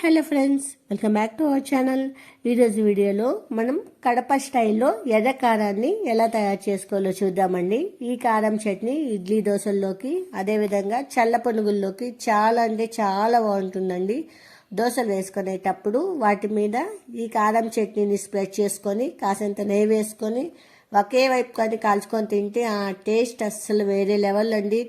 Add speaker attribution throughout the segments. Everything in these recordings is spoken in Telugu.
Speaker 1: Hello friends welcome back to our channel. ఈరోజు వీడియోలో మనం కడప స్టైల్లో ఎర్ర కారాన్ని ఎలా తయారు చేసుకోవాలో చూద్దామండి. ఈ కారం చట్నీ ఇడ్లీ దోశల్లోకి అదేవిధంగా చల్ల పునుగుల్లోకి చాలా అంటే చాలా బాగుంటుందండి. దోశలు వేసుకునేటప్పుడు వాటి మీద ఈ కారం చట్నీని స్ప్రెడ్ చేసుకొని కాసంత నెయ్యి వేసుకొని ఒకే వైపు కానీ కాల్చుకొని తింటే ఆ టేస్ట్ అస్సలు వేరే లెవెల్ అండి.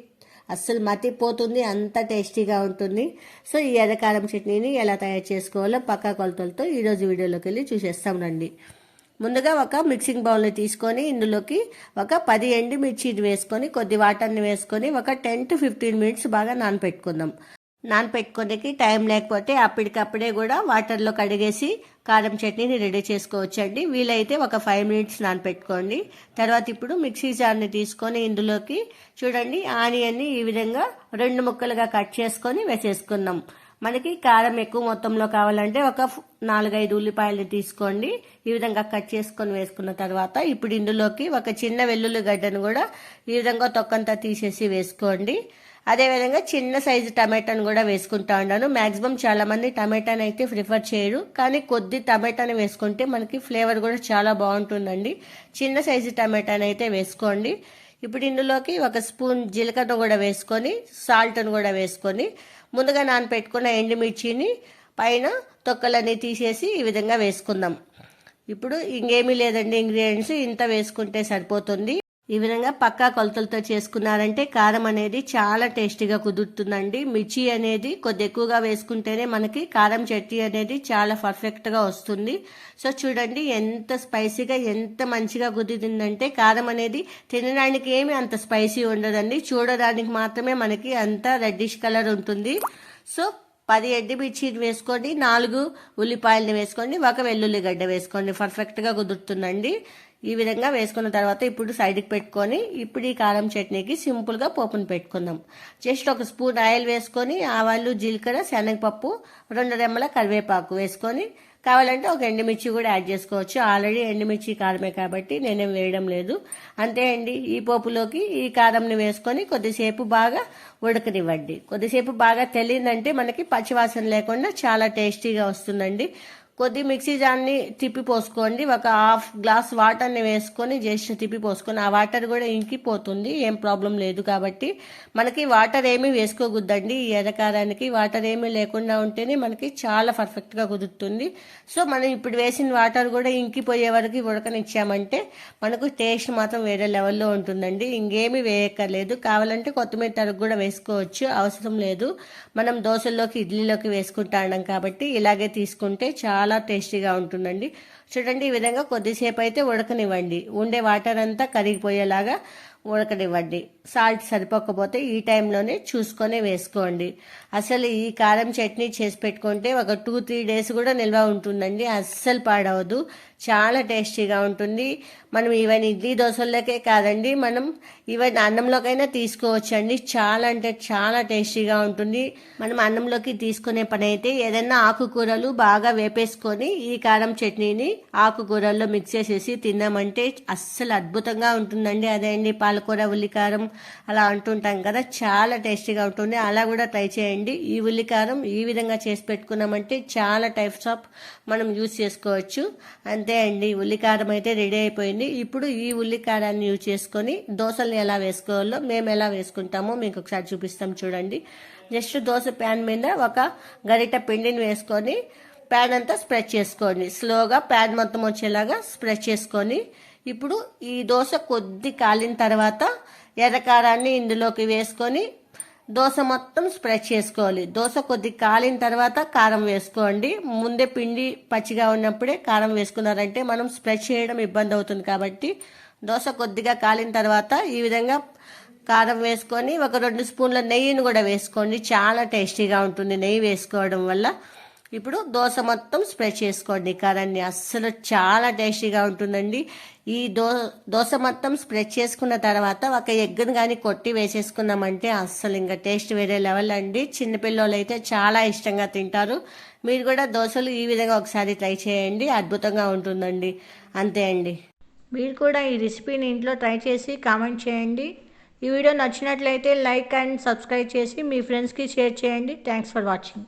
Speaker 1: అస్సలు మతిపోతుంది అంత టేస్టీగా ఉంటుంది. సో ఈ ఎర్రకారం చట్నీని ఎలా తయారు చేసుకోవాలో పక్కా కొలతలతో ఈరోజు వీడియోలోకి వెళ్ళి చూసేస్తాం రండి. ముందుగా ఒక మిక్సింగ్ బౌల్ని తీసుకొని ఇందులోకి ఒక పది ఎండు మిర్చిని వేసుకొని కొద్ది వాటర్ని వేసుకొని ఒక టెన్ టు ఫిఫ్టీన్ మినిట్స్ బాగా నానపెట్టుకుందాం. నానపెట్టుకోనికి టైం లేకపోతే అప్పటికప్పుడే కూడా వాటర్లో కడిగేసి కారం చట్నీని రెడీ చేసుకోవచ్చండి. వీలైతే ఒక ఫైవ్ మినిట్స్ నానపెట్టుకోండి. తర్వాత ఇప్పుడు మిక్సీ జార్ని తీసుకొని ఇందులోకి చూడండి ఆనియన్ని ఈ విధంగా రెండు ముక్కలుగా కట్ చేసుకొని వేసేసుకున్నాం మనకి కారం ఎక్కువ మొత్తంలో కావాలంటే ఒక నాలుగైదు ఉల్లిపాయలు తీసుకోండి. ఈ విధంగా కట్ చేసుకొని వేసుకున్న తర్వాత ఇప్పుడు ఇందులోకి ఒక చిన్న వెల్లుల్లి గడ్డను కూడా ఈ విధంగా తొక్కంతా తీసేసి వేసుకోండి. అదేవిధంగా చిన్న సైజు టమాటాను కూడా వేసుకుంటా ఉన్నాను. మ్యాక్సిమం చాలా మంది టమాటాని అయితే ప్రిఫర్ చేయరు. కానీ కొద్ది టమాటాని వేసుకుంటే మనకి ఫ్లేవర్ కూడా చాలా బాగుంటుందండి. చిన్న సైజు టమాటాని అయితే వేసుకోండి. ఇప్పుడు ఇందులోకి ఒక స్పూన్ జీలకర్ర కూడా వేసుకొని సాల్ట్ను కూడా వేసుకొని ముందుగా నానపెట్టుకున్న ఎండుమిర్చిని పైన తొక్కలన్నీ తీసేసి ఈ విధంగా వేసుకుందాం. ఇప్పుడు ఇంకేమీ లేదండి ఇంగ్రీడియంట్స్ ఇంత వేసుకుంటే సరిపోతుంది. ఈ విధంగా పక్కా కొలతలతో చేసుకున్నారంటే కారం అనేది చాలా టేస్టీగా కుదురుతుందండి. మిర్చి అనేది కొద్ది ఎక్కువగా వేసుకుంటేనే మనకి కారం చట్నీ అనేది చాలా పర్ఫెక్ట్గా వస్తుంది. సో చూడండి ఎంత స్పైసీగా ఎంత మంచిగా కుదిరిందంటే కారం అనేది తినడానికి ఏమి అంత స్పైసీ ఉండదండి. చూడడానికి మాత్రమే మనకి అంత రెడ్డిష్ కలర్ ఉంటుంది. సో పది ఎండిమిర్చి వేసుకోండి నాలుగు ఉల్లిపాయలని వేసుకోండి ఒక వెల్లుల్లిగడ్డ వేసుకోండి. పర్ఫెక్ట్గా కుదురుతుందండి. ఈ విధంగా వేసుకున్న తర్వాత ఇప్పుడు సైడ్కి పెట్టుకొని ఇప్పుడు ఈ కారం చట్నీకి సింపుల్గా పోపును పెట్టుకుందాం. జస్ట్ ఒక స్పూన్ ఆయిల్ వేసుకొని ఆవాలు జీలకర్ర శనగపప్పు రెండు రెమ్మల కరివేపాకు వేసుకొని కావాలంటే ఒక ఎండుమిర్చి కూడా యాడ్ చేసుకోవచ్చు. ఆల్రెడీ ఎండుమిర్చి కారమే కాబట్టి నేనేం వేయడం లేదు. అంతే అండి. ఈ పోపులోకి ఈ కారంని వేసుకొని కొద్దిసేపు బాగా ఉడకనివ్వండి. కొద్దిసేపు బాగా తెలియదంటే మనకి పచ్చివాసన లేకుండా చాలా టేస్టీగా వస్తుందండి. కొద్ది మిక్సీ జార్ని తిప్పి పోసుకోండి. ఒక హాఫ్ గ్లాస్ వాటర్ని వేసుకొని జస్ట్ తిప్పి పోసుకొని ఆ వాటర్ కూడా ఇంకిపోతుంది ఏం ప్రాబ్లం లేదు కాబట్టి. మనకి వాటర్ ఏమీ వేసుకోకూడదండి. ఈ ఎర్రకారానికి వాటర్ ఏమీ లేకుండా ఉంటేనే మనకి చాలా పర్ఫెక్ట్గా కుదురుతుంది. సో మనం ఇప్పుడు వేసిన వాటర్ కూడా ఇంకిపోయే వరకు ఉడకనిచ్చామంటే మనకు టేస్ట్ మాత్రం వేరే లెవెల్లో ఉంటుందండి. ఇంకేమీ వేయక్కర్లేదు. కావాలంటే కొత్తిమీర తరుగు కూడా వేసుకోవచ్చు. అవసరం లేదు. మనం దోశల్లోకి ఇడ్లీలోకి వేసుకుంటాం కాబట్టి ఇలాగే తీసుకుంటే చాలా చాలా టేస్టీగా ఉంటుందండి. చూడండి ఈ విధంగా కొద్దిసేపు అయితే ఉడకనివ్వండి. ఉండే వాటర్ అంతా కరిగిపోయేలాగా ఉడకనివ్వండి. సాల్ట్ సరిపోకపోతే ఈ టైంలోనే చూసుకొని వేసుకోండి. అసలు ఈ కారం చట్నీ చేసి పెట్టుకుంటే ఒక టూ త్రీ డేస్ కూడా నిల్వ ఉంటుందండి. అస్సలు పాడవదు. చాలా టేస్టీగా ఉంటుంది. మనం ఈవెన్ ఇడ్లీ దోశల్లోకే కాదండి మనం ఈవెన్ అన్నంలోకైనా తీసుకోవచ్చండి. చాలా అంటే చాలా టేస్టీగా ఉంటుంది. మనం అన్నంలోకి తీసుకునే పని అయితే ఏదైనా ఆకుకూరలు బాగా వేపేసుకొని ఈ కారం చట్నీని ఆకుకూరల్లో మిక్స్ చేసేసి తిన్నామంటే అస్సలు అద్భుతంగా ఉంటుందండి. అదే అండి పాలకూర ఉల్లికారం అలా అంటుంటాం కదా చాలా టేస్టీగా ఉంటుంది. అలా కూడా ట్రై చేయండి. ఈ ఉల్లికారం ఈ విధంగా చేసి పెట్టుకున్నామంటే చాలా టైప్స్ ఆఫ్ మనం యూస్ చేసుకోవచ్చు. అంతే అండి ఉల్లికారం అయితే రెడీ అయిపోయింది. ఇప్పుడు ఈ ఉల్లికారాన్ని యూజ్ చేసుకొని దోశల్ని ఎలా వేసుకోవాలో మేము ఎలా వేసుకుంటామో మీకు ఒకసారి చూపిస్తాం చూడండి. జస్ట్ దోశ ప్యాన్ మీద ఒక గరిట పిండిని వేసుకొని ప్యాన్ అంతా స్ప్రెడ్ చేసుకోండి. స్లోగా ప్యాన్ మొత్తం వచ్చేలాగా స్ప్రెడ్ చేసుకొని ఇప్పుడు ఈ దోశ కొద్ది కాలిన తర్వాత ఎర్రకారాన్ని ఇందులోకి వేసుకొని దోశ మొత్తం స్ప్రెడ్ చేసుకోవాలి. దోశ కొద్ది కాలిన తర్వాత కారం వేసుకోండి. ముందే పిండి పచ్చిగా ఉన్నప్పుడే కారం వేసుకున్నారంటే మనం స్ప్రెడ్ చేయడం ఇబ్బంది అవుతుంది కాబట్టి దోశ కొద్దిగా కాలిన తర్వాత ఈ విధంగా కారం వేసుకొని ఒక రెండు స్పూన్ల నెయ్యిని కూడా వేసుకోండి. చాలా టేస్టీగా ఉంటుంది. నెయ్యి వేసుకోవడం వల్ల ఇప్పుడు దోశ మొత్తం స్ప్రెడ్ చేసుకోండి. కారాన్ని అస్సలు చాలా టేస్టీగా ఉంటుందండి. ఈ దో దోశ మొత్తం స్ప్రెడ్ చేసుకున్న తర్వాత ఒక ఎగ్గును కానీ కొట్టి వేసేసుకున్నామంటే అస్సలు ఇంకా టేస్ట్ వేరే లెవెల్ అండి. చిన్నపిల్లలు అయితే చాలా ఇష్టంగా తింటారు. మీరు కూడా దోశలు ఈ విధంగా ఒకసారి ట్రై చేయండి. అద్భుతంగా ఉంటుందండి. అంతే అండి.
Speaker 2: మీరు కూడా ఈ రెసిపీని ఇంట్లో ట్రై చేసి కామెంట్ చేయండి. ఈ వీడియో నచ్చినట్లయితే లైక్ అండ్ సబ్స్క్రైబ్ చేసి మీ ఫ్రెండ్స్కి షేర్ చేయండి. Thanks for watching.